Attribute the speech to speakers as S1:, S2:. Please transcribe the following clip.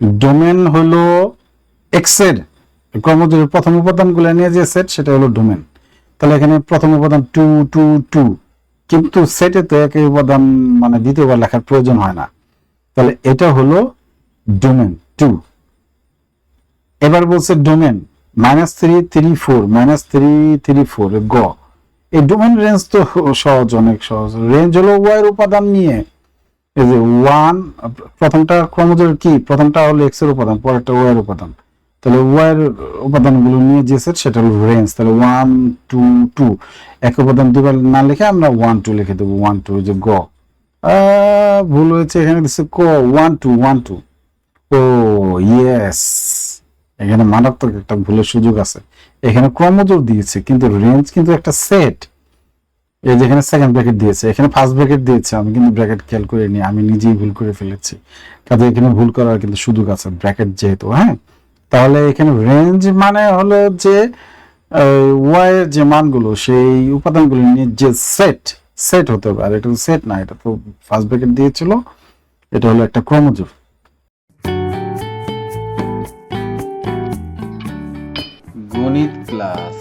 S1: Domain হলো এক্সের। ক্রমজোরের প্রথম উপাদানগুলো নিয়ে যে সেট সেটা হলো ডোমেন। তাহলে এখানে প্রথম উপাদান টু টু টু কিন্তু সেটে তো একই উপাদান মানে দ্বিতীয়বার লেখার প্রয়োজন হয় না। তাহলে এটা হলো ডোমেন টু এবার বলছে domain minus three three four minus three three four গ। এই ডোমেন রেঞ্জ তো সহজ, অনেক সহজ। রেঞ্জ হলো ওয়ার উপাদান নিয়ে। এই যে ওয়ান প্রথমটা ক্রমজোর কি? প্রথমটা হলো এক্সের উপাদান, পরেরটা ওয়াই এর উপাদান। তাহলে ওয়াই এর উপাদানগুলো নিয়ে যে সেট সেটা হলো রেঞ্জ তাহলে ওয়ান টু টু এক উপাদান দুবার না লিখে আমরা ওয়ান টু লিখে দেবো। ওয়ান টু যে গ। ভুল হয়েছে, এখানে দিচ্ছে ক। ওয়ান টু ওয়ান টু ও ইয়েস এখানে মারাত্মক একটা ভুলের সুযোগ আছে। এখানে ক্রমজোর দিয়েছে, কিন্তু রেঞ্জ কিন্তু একটা সেট এই যেখানে সেকেন্ড ব্র্যাকেট দিয়েছে, এখানে ফার্স্ট ব্র্যাকেট দিয়েছে, আমি কিন্তু ব্র্যাকেট খেয়াল করিনি, আমি নিজেই ভুল করে ফেলেছি। কাজে এখানে ভুল করার কিন্তু সুযোগ আছে ব্র্যাকেট যেহেতু হ্যাঁ? তাহলে এখানে রেঞ্জ মানে হলো যে ওয়াইয়ের যে মানগুলো, সেই উপাদানগুলো নিয়ে যে সেট সেট হতে পারে এটা তো সেট না, এটা তো ফার্স্ট ব্র্যাকেট দিয়েছিল, এটা হলো একটা ক্রমজোর গণিত ক্লাস